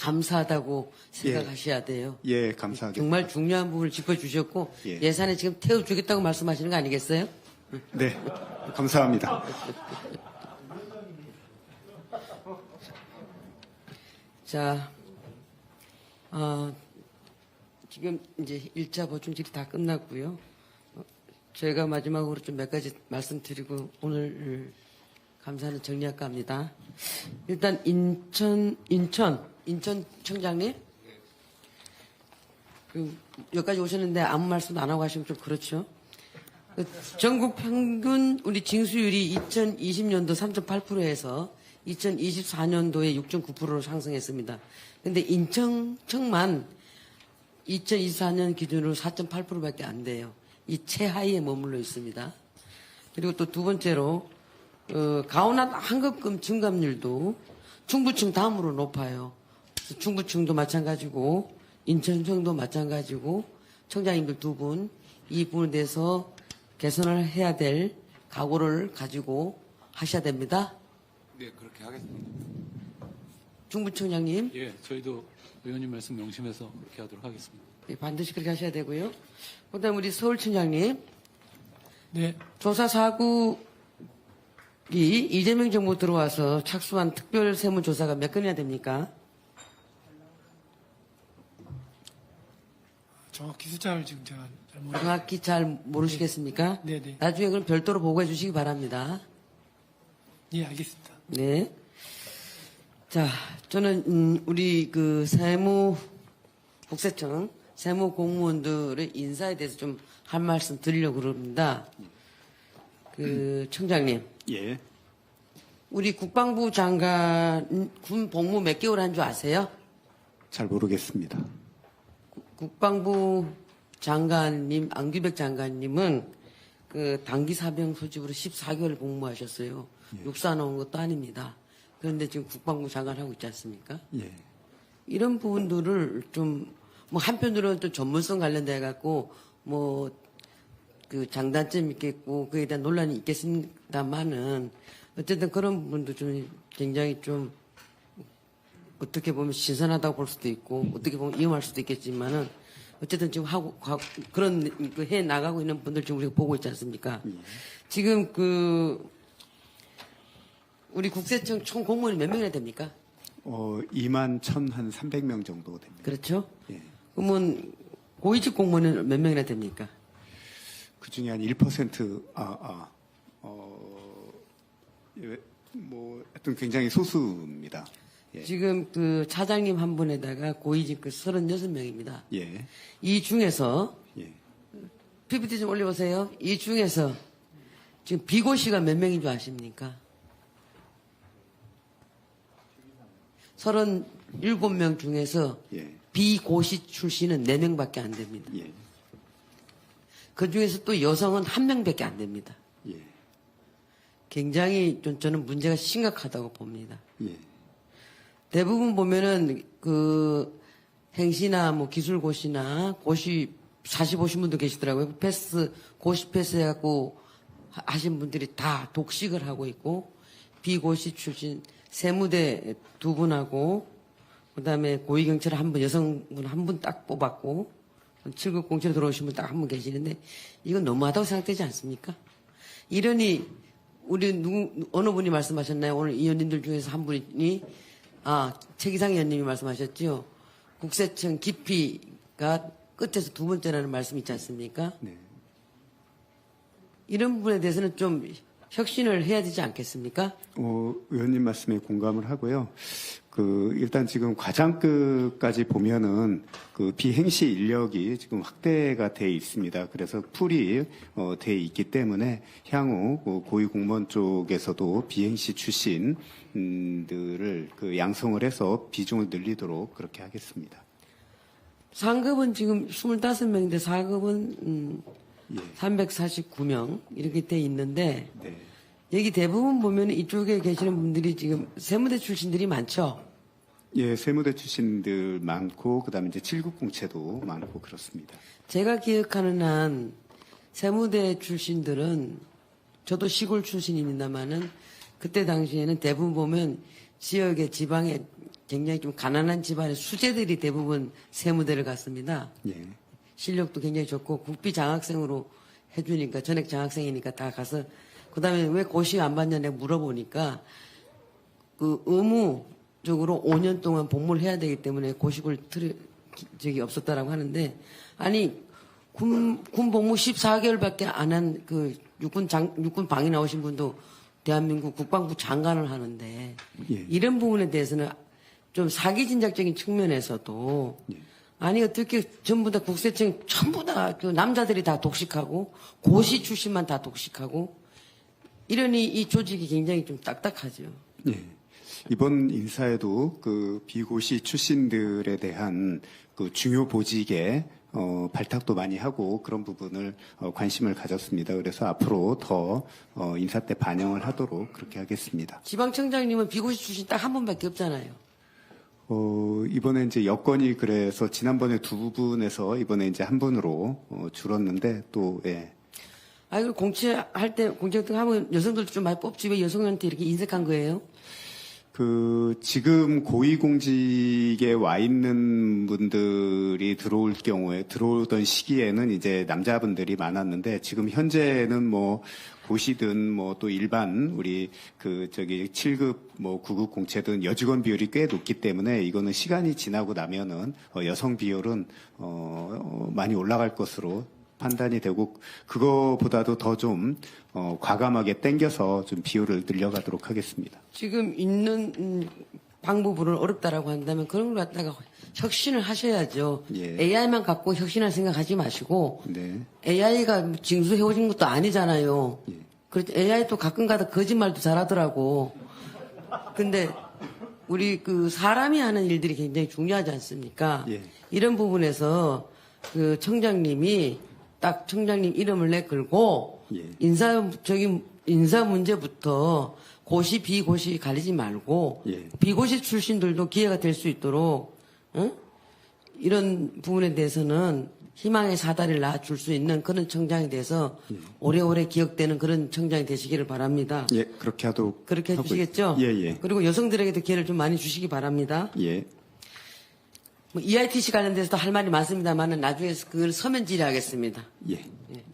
감사하다고 생각하셔야 돼요. 예, 감사하겠습니다. 정말 중요한 부분을 짚어주셨고 예. 예. 산에 지금 태워주겠다고 말씀하시는 거 아니겠어요? 네, 감사합니다. 자, 어, 지금 이제 1차 보충질이 다 끝났고요. 어, 저희가 마지막으로 좀 몇 가지 말씀드리고 오늘 감사는 정리할까 합니다. 일단 인천, 인천, 인천 청장님. 그 여기까지 오셨는데 아무 말씀 안 하고 하시면 좀 그렇죠. 그 전국 평균 우리 징수율이 2020년도 3.8%에서 2024년도에 6.9%로 상승했습니다. 근데 인천청만 2024년 기준으로 4.8%밖에 안 돼요. 이 최하위에 머물러 있습니다. 그리고 또 두 번째로 어, 가온한 환급금 증감률도 중부층 다음으로 높아요. 그래서 중부층도 마찬가지고 인천청도 마찬가지고 청장님들 두 분 이 부분에 대해서 개선을 해야 될 각오를 가지고 하셔야 됩니다. 네, 그렇게 하겠습니다. 중부청장님 예, 저희도 의원님 말씀 명심해서 그렇게 하도록 하겠습니다. 예, 반드시 그렇게 하셔야 되고요. 그다음 우리 서울청장님 네, 조사 사국이 이재명 정부 들어와서 착수한 특별 세무조사가 몇 건이나 됩니까? 정확히 숫자를 지금 제가 잘 모르. 정확히 잘 모르시겠습니까? 네, 네. 나중에 그럼 별도로 보고해 주시기 바랍니다. 예, 알겠습니다. 네. 자, 저는 음, 우리 그 세무 국세청 세무 공무원들의 인사에 대해서 좀 한 말씀 드리려고 그럽니다. 그 청장님, 예, 우리 국방부 장관 군 복무 몇 개월 한 줄 아세요? 잘 모르겠습니다. 국방부 장관님, 안규백 장관님은 그 단기 사병 소집으로 14개월 복무하셨어요. 육사 나온 것도 아닙니다. 그런데 지금 국방부 장관 하고 있지 않습니까? 예, 이런 부분들을 좀, 뭐 한편으로는 또 전문성 관련돼 갖고 뭐 그 장단점이 있겠고 그에 대한 논란이 있겠습니다만은 어쨌든 그런 부분도 좀 굉장히 좀 어떻게 보면 신선하다고 볼 수도 있고 어떻게 보면 위험할 수도 있겠지만은 어쨌든 지금 하고 가- 그런 그 해 나가고 있는 분들 지금 우리가 보고 있지 않습니까? 지금 그 우리 국세청 총 공무원이 몇 명이나 됩니까? 어, 2만 1,000한 300명 정도 됩니다. 그렇죠? 예, 그러면 고위직 공무원은 몇 명이나 됩니까? 그 중에 한 1%, 아, 아, 어, 예, 뭐, 하여튼 굉장히 소수입니다. 예, 지금 그 차장님 한 분에다가 고위직 그 36명입니다. 예, 이 중에서 예. PPT 좀 올려보세요. 이 중에서 지금 비고시가 몇 명인 줄 아십니까? 37명 중에서 예, 비고시 출신은 4명밖에 안 됩니다. 예, 그 중에서 또 여성은 1명밖에 안 됩니다. 예, 굉장히 좀 저는 문제가 심각하다고 봅니다. 예, 대부분 보면은 그 행시나 뭐 기술고시나 고시 45신 분도 계시더라고요. 패스 고시 패스 해갖고 하- 하신 분들이 다 독식을 하고 있고 비고시 출신 세무대 두 분하고 그다음에 고위경찰 한 분 여성분 한 분 딱 뽑았고 7급 공채로 들어오신 분 딱 한 분 계시는데 이건 너무하다고 생각되지 않습니까? 이러니 우리 누구 어느 분이 말씀하셨나요? 오늘 의원님들 중에서 한 분이 아 최기상 의원님이 말씀하셨죠. 국세청 깊이가 끝에서 두 번째라는 말씀 있지 않습니까? 네. 이런 부분에 대해서는 좀 혁신을 해야 되지 않겠습니까? 어, 의원님 말씀에 공감을 하고요. 그, 일단 지금 과장급까지 보면은 그 비행시 인력이 지금 확대가 돼 있습니다. 그래서 풀이, 어, 돼 있기 때문에 향후 그 고위공무원 쪽에서도 비행시 출신들을 그 양성을 해서 비중을 늘리도록 그렇게 하겠습니다. 상급은 지금 25명인데 사급은 음, 예. 349명 이렇게 돼 있는데 네. 여기 대부분 보면 이쪽에 계시는 분들이 지금 세무대 출신들이 많죠. 예, 세무대 출신들 많고, 그 다음에 이제 7급 공채도 많고 그렇습니다. 제가 기억하는 한 세무대 출신들은 저도 시골 출신입니다만은 그때 당시에는 대부분 보면 지역의 지방의 굉장히 좀 가난한 집안의 수재들이 대부분 세무대를 갔습니다. 예. 실력도 굉장히 좋고 국비 장학생으로 해주니까 전액 장학생이니까 다 가서 그다음에 왜 고시 안 받냐 내가 물어보니까 그 의무 적으로 5년 동안 복무를 해야 되기 때문에 고시를 틀 적이 없었다라고 하는데 아니 군, 군 복무 14개월밖에 안 한 그 육군 장 육군 방위 나오신 분도 대한민국 국방부 장관을 하는데 예. 이런 부분에 대해서는 좀 사기 진작적인 측면에서도 아니 어떻게 전부 다 국세청 전부 다 그 남자들이 다 독식하고 고시 출신만 다 독식하고 이러니 이 조직이 굉장히 좀 딱딱하죠. 예. 이번 인사에도 그 비고시 출신들에 대한 그 중요 보직에 어, 발탁도 많이 하고 그런 부분을 어, 관심을 가졌습니다. 그래서 앞으로 더 어, 인사 때 반영을 하도록 그렇게 하겠습니다. 지방청장님은 비고시 출신 딱한 번밖에 없잖아요. 어, 이번에 이제 여건이 그래서 지난번에 두 분에서 이번에 이제 한 분으로 어, 줄었는데 또 예. 아이 그 공채할 때 공채 거 하면 여성들도 좀 많이 뽑지 왜 여성한테 이렇게 인색한 거예요? 그 지금 고위공직에 와 있는 분들이 들어올 경우에 들어오던 시기에는 이제 남자분들이 많았는데 지금 현재는 뭐 고시든 뭐 또 일반 우리 그 저기 7급 뭐 9급 공채든 여직원 비율이 꽤 높기 때문에 이거는 시간이 지나고 나면은 어, 여성 비율은 어, 어, 많이 올라갈 것으로 판단이 되고 그거보다도 더 좀 어, 과감하게 땡겨서 좀 비율을 늘려가도록 하겠습니다. 지금 있는 음, 방법으로는 어렵다라고 한다면 그런 걸 갖다가 혁신을 하셔야죠. 예. AI만 갖고 혁신할 생각하지 마시고 네. AI가 징수해오신 것도 아니잖아요. 예. 그렇죠. AI도 가끔가다 거짓말도 잘하더라고. 근데 우리 그 사람이 하는 일들이 굉장히 중요하지 않습니까? 예. 이런 부분에서 그 청장님이 딱 청장님 이름을 내걸고 예. 인사적인 인사 문제부터 고시 비고시 가리지 말고 예. 비고시 출신들도 기회가 될 수 있도록 응? 이런 부분에 대해서는 희망의 사다리를 놔줄 수 있는 그런 청장이 돼서 오래오래 기억되는 그런 청장이 되시기를 바랍니다. 예, 그렇게 하도록 그렇게 해주시겠죠? 있- 예, 예. 그리고 여성들에게도 기회를 좀 많이 주시기 바랍니다. 예. 뭐 EITC 관련돼서도 할 말이 많습니다만은 나중에 그걸 서면 질의하겠습니다. 예. 예.